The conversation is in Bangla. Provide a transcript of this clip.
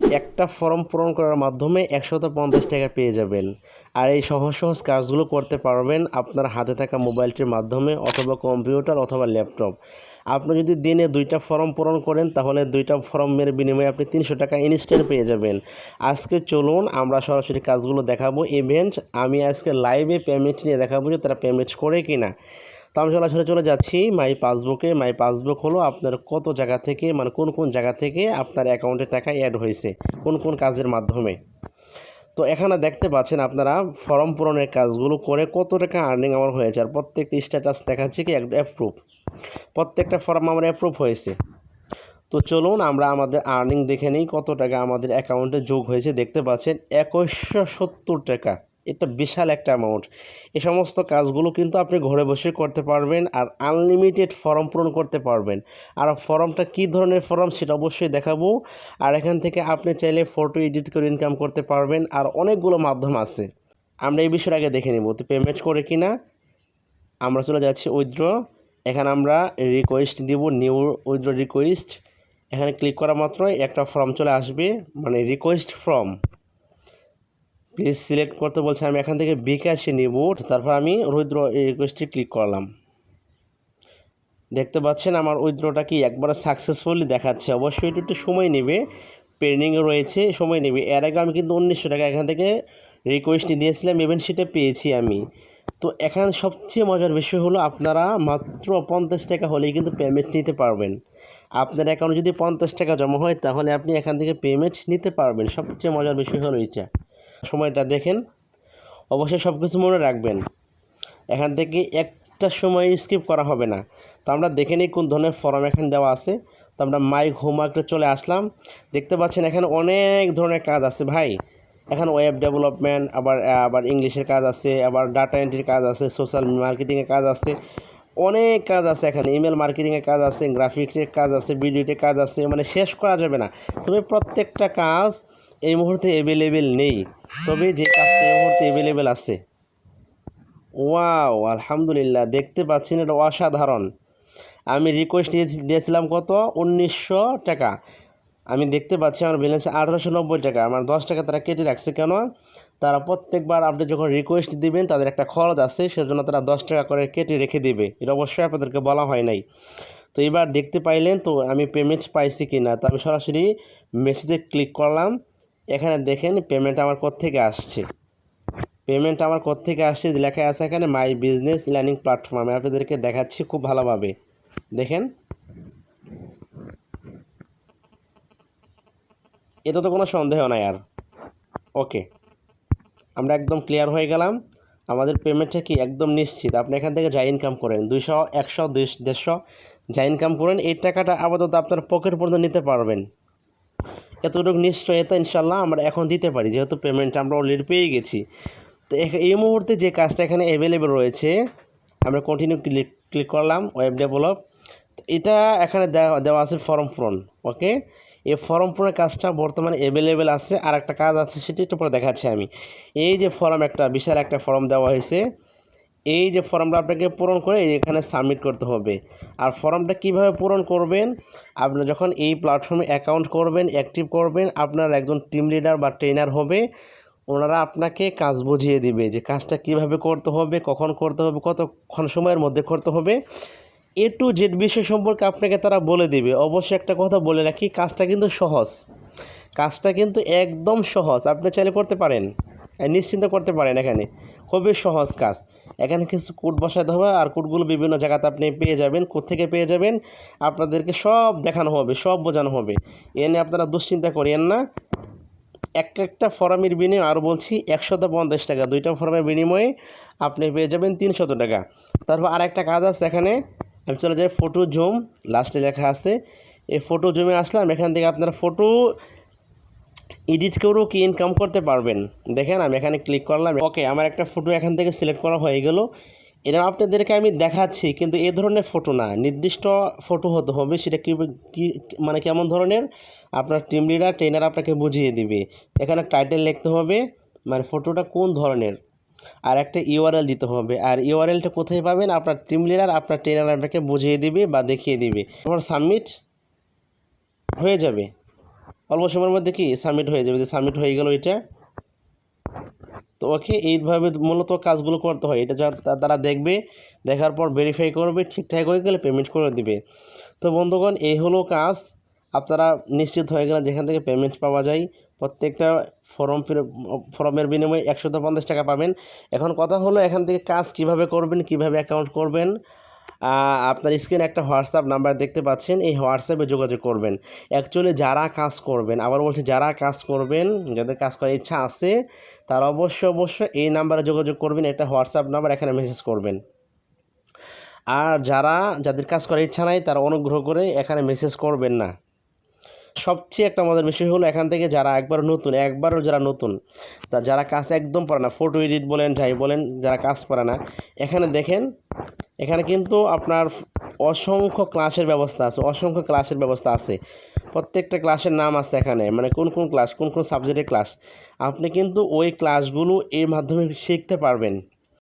একটা ফর্ম পূরণ করার মাধ্যমে একশত পঞ্চাশ টাকা পেয়ে যাবেন। আর এই সহজ সহজ কাজগুলো করতে পারবেন আপনার হাতে থাকা মোবাইলটির মাধ্যমে অথবা কম্পিউটার অথবা ল্যাপটপ। আপনি যদি দিনে দুইটা ফর্ম পূরণ করেন, তাহলে দুইটা ফর্মের বিনিময়ে আপনি তিনশো টাকা ইনস্ট্যান্ট পেয়ে যাবেন। আজকে চলুন, আমরা সরাসরি কাজগুলো দেখাবো। ইভেন্ট আমি আজকে লাইভে পেমেন্ট নিয়ে দেখাবো যে তারা পেমেন্ট করে কি না তো আমি সরাসরি চলে যাচ্ছি মাই পাসবুকে মাই পাসবুক হলো আপনার কত জায়গা থেকে মানে কোন কোন জায়গা থেকে আপনার অ্যাকাউন্টে টাকা অ্যাড হয়েছে, কোন কোন কাজের মাধ্যমে। তো এখানে দেখতে পাচ্ছেন আপনারা ফর্ম পূরণের কাজগুলো করে কত টাকা আর্নিং আমার হয়েছে আর প্রত্যেকটি স্ট্যাটাস দেখাচ্ছে কি অ্যাপ্রুভ প্রত্যেকটা ফর্ম আমার অ্যাপ্রুভ হয়েছে। তো চলুন আমরা আমাদের আর্নিং দেখে নিই কত টাকা আমাদের অ্যাকাউন্টে যোগ হয়েছে। দেখতে পাচ্ছেন একুশশো সত্তর টাকা। এটা বিশাল একটা অ্যামাউন্ট এই সমস্ত কাজগুলো কিন্তু আপনি ঘরে বসে করতে পারবেন আর আনলিমিটেড ফর্ম পূরণ করতে পারবেন। আর ফর্মটা কী ধরনের ফর্ম সেটা অবশ্যই দেখাবো। আর এখান থেকে আপনি চাইলে ফটো এডিট করে ইনকাম করতে পারবেন আর অনেকগুলো মাধ্যম আছে। আমরা এই বিষয়ের আগে দেখে নেব তো পেমেন্ট করে কি না আমরা চলে যাচ্ছি উইথড্র এখানে আমরা রিকোয়েস্ট দিব নিউ উইথড্র রিকোয়েস্ট এখানে ক্লিক করা মাত্রই একটা ফর্ম চলে আসবে মানে রিকোয়েস্ট ফর্ম প্লিজ সিলেক্ট করতে বলছে, আমি এখান থেকে বিকাশে নিব। তারপর আমি উইথড্র রিকোয়েস্টে ক্লিক করলাম। দেখতে পাচ্ছেন আমার উইথড্রটা কি একবার সাকসেসফুলি দেখাচ্ছে। অবশ্যই একটু সময় নেবে পেন্ডিংয়ে রয়েছে, সময় নেবে। এর আগে আমি কিন্তু উনিশশো টাকা এখান থেকে রিকোয়েস্ট দিয়েছিলাম ইভেন সেটা পেয়েছি আমি। তো এখানে সবচেয়ে মজার বিষয় হলো, আপনারা মাত্র পঞ্চাশ টাকা হলেই কিন্তু পেমেন্ট নিতে পারবেন। আপনার অ্যাকাউন্টে যদি পঞ্চাশ টাকা জমা হয়, তাহলে আপনি এখান থেকে পেমেন্ট নিতে পারবেন। সবচেয়ে মজার বিষয় হলো এইটা। সময়টা দেখেন, অবশ্যই সব কিছু মনে রাখবেন। এখান থেকে একটা সময় স্কিপ করা হবে না। তো আমরা দেখে নিই কোন ধরনের ফর্ম এখানে দেওয়া আছে। তো আমরা মাইক হোমওয়ার্কে চলে আসলাম। দেখতে পাচ্ছেন এখানে অনেক ধরনের কাজ আছে ভাই। এখানে ওয়েব ডেভেলপমেন্ট আবার আবার ইংলিশের কাজ আছে, আবার ডাটা এন্ট্রির কাজ আছে সোশ্যাল মার্কেটিংয়ের কাজ আছে। অনেক কাজ আছে এখানে। ইমেল মার্কেটিংয়ের কাজ আছে গ্রাফিক্সের কাজ আছে ভিডিওটির কাজ আছে। মানে শেষ করা যাবে না। তুমি প্রত্যেকটা কাজ এই মুহূর্তে অ্যাভেলেবেল নেই। তবে যে কাজটা এই মুহূর্তে অ্যাভেলেবেল আছে। ওয়াও, আলহামদুলিল্লাহ, দেখতে পাচ্ছেন এটা অসাধারণ। আমি রিকোয়েস্ট দিয়েছিলাম কত? উনিশশো টাকা। আমি দেখতে পাচ্ছি আমার ব্যালেন্স আঠারোশো নব্বই টাকা। আমার দশ টাকা তারা কেটে রাখছে কেন? তারা প্রত্যেকবার আপনি যখন রিকোয়েস্ট দিবেন, তাদের একটা খরচ আছে, সেজন্য তারা দশ টাকা করে কেটে রেখে দেবে। এটা অবশ্যই আপনাদেরকে বলা হয় নাই। তো এবার দেখতে পাইলেন তো আমি পেমেন্ট পাইছি কি না তো আমি সরাসরি মেসেজে ক্লিক করলাম। এখানে দেখেন পেমেন্ট আমার থেকে আসছে। পেমেন্ট আমার থেকে আসছে লেখা আছে এখানে মাই বিজনেস লার্নিং প্ল্যাটফর্ম আমি আপনাদেরকে দেখাচ্ছি খুব ভালোভাবে। দেখেন। এটা তো কোনো সন্দেহ নাই আর। ওকে আমরা একদম ক্লিয়ার হয়ে গেলাম। আমাদের পেমেন্টটা কি একদম নিশ্চিত। আপনি এখান থেকে যা ইনকাম করেন, দুইশো, একশো দুই দেড়শো, যা ইনকাম করেন, এই টাকাটা আপাতত আপনার পকেট পর্যন্ত নিতে পারবেন। এতটুকু নিশ্চয়তা ইনশাল্লাহ আমরা এখন দিতে পারি। যেহেতু পেমেন্ট আমরা অলরেডি পেয়ে গেছি। তো এই মুহূর্তে যে কাজটা এখানে অ্যাভেলেবেল রয়েছে, আমরা কন্টিনিউ ক্লিক ক্লিক করলাম ওয়েব ডেভেলপ এটা এখানে দেওয়া দেওয়া আছে ফর্ম পূরণ ওকে এই ফর্ম পূরণের কাজটা বর্তমানে অ্যাভেলেবেল আছে। আর একটা কাজ আছে সেটি একটু পরে দেখাচ্ছি আমি। এই যে ফর্ম একটা, বিশাল একটা ফর্ম দেওয়া হয়েছে। এই যে ফর্মটা আপনাকে পূরণ করে এখানে সাবমিট করতে হবে। আর ফর্মটা কীভাবে পূরণ করবেন? আপনি যখন এই প্ল্যাটফর্মে অ্যাকাউন্ট করবেন অ্যাক্টিভ করবেন, আপনার একজন টিম লিডার বা ট্রেনার হবে, ওনারা আপনাকে কাজ বুঝিয়ে দিবে যে কাজটা কীভাবে করতে হবে, কখন করতে হবে, কতক্ষণ সময়ের মধ্যে করতে হবে। এ টু জেড বিষয় সম্পর্কে আপনাকে তারা বলে দিবে। অবশ্যই একটা কথা বলে রাখি, কাজটা কিন্তু সহজ। কাজটা কিন্তু একদম সহজ। আপনি চাইলে করতে পারেন। নিশ্চিন্ত করতে পারেন এখানে। খুবই সহজ কাজ। এখানে কিছু কোড বসাতে হবে আর কোডগুলো বিভিন্ন জায়গাতে আপনি পেয়ে যাবেন কোড থেকে পেয়ে যাবেন। আপনাদেরকে সব দেখানো হবে, সব বোঝানো হবে। এ নিয়ে আপনারা দুশ্চিন্তা করিয়েন না। এক একটা ফর্মের বিনিময়ে আরও বলছি, একশত পঞ্চাশ টাকা, দুইটা ফর্মের বিনিময়ে আপনি পেয়ে যাবেন তিনশত টাকা। তারপর আর একটা কাজ আছে এখানে, আমি চলে যাই ফটো জুম লাস্টে লেখা আছে। এই ফটো জুমে আসলাম, এখান থেকে আপনারা ফটো এডিট করেও কি ইনকাম করতে পারবেন? দেখেন, আমি এখানে ক্লিক করলাম। ওকে আমার একটা ফটো এখান থেকে সিলেক্ট করা হয়ে গেল। এটা আপনাদেরকে আমি দেখাচ্ছি, কিন্তু এ ধরনের ফটো না। নির্দিষ্ট ফটো হতে হবে, সেটা কি কি মানে কেমন ধরনের? আপনার টিম লিডার ট্রেনার আপনাকে বুঝিয়ে দিবে। এখানে টাইটেল লিখতে হবে মানে ফটোটা কোন ধরনের? আর একটা ইউআরএল দিতে হবে। আর ইউআরএলটা কোথায় পাবেন? আপনার টিম লিডার আপনার ট্রেনার আপনাকে বুঝিয়ে দিবে বা দেখিয়ে দিবে। এবার সাবমিট হয়ে যাবে। অল্প সময়ের মধ্যে কি সাবমিট হয়ে যাবে? যে সাবমিট হয়ে গেল এটা। তো ওকে এইভাবে মূলত কাজগুলো করতে হয়। এটা তারা দেখবে, দেখার পর ভেরিফাই করবে, ঠিকঠাক হয়ে গেলে পেমেন্ট করে দিবে। তো বন্ধুগণ, এই হলো কাজ। আপনারা নিশ্চিত হয়ে গেলেন যেখান থেকে পেমেন্ট পাওয়া যায়। প্রত্যেকটা ফর্ম ফর্মের বিনিময়ে একশো পঞ্চাশ টাকা পাবেন। এখন কথা হলো এখান থেকে কাজ কীভাবে করবেন, কীভাবে অ্যাকাউন্ট করবেন। আপনার স্ক্রিনে একটা হোয়াটসঅ্যাপ নাম্বার দেখতে পাচ্ছেন, এই হোয়াটসঅ্যাপে যোগাযোগ করবেন। অ্যাকচুয়ালি যারা কাজ করবেন, আবার বলছি যারা কাজ করবেন, যাদের কাজ করার ইচ্ছা আছে, তারা অবশ্যই অবশ্যই এই নাম্বারে যোগাযোগ করবেন, একটা হোয়াটসঅ্যাপ নাম্বার এখানে মেসেজ করবেন। আর যারা, যাদের কাজ করার ইচ্ছা নাই, তারা অনুগ্রহ করে এখানে মেসেজ করবেন না। সবচেয়ে একটা মজার বিষয় হলো এখান থেকে যারা একবার নতুন, একবারও যারা নতুন, তা যারা কাজ একদম পারে না ফটো এডিট বলেন, যাই বলেন, যারা কাজ পারে না, এখানে দেখেন, এখানে কিন্তু আপনার অসংখ্য ক্লাসের ব্যবস্থা আছে, অসংখ্য ক্লাসের ব্যবস্থা আছে। প্রত্যেকটা ক্লাসের নাম আছে এখানে মানে কোন কোন ক্লাস কোন কোন সাবজেক্টের ক্লাস আপনি কিন্তু ওই ক্লাসগুলো এর মাধ্যমে শিখতে পারবেন।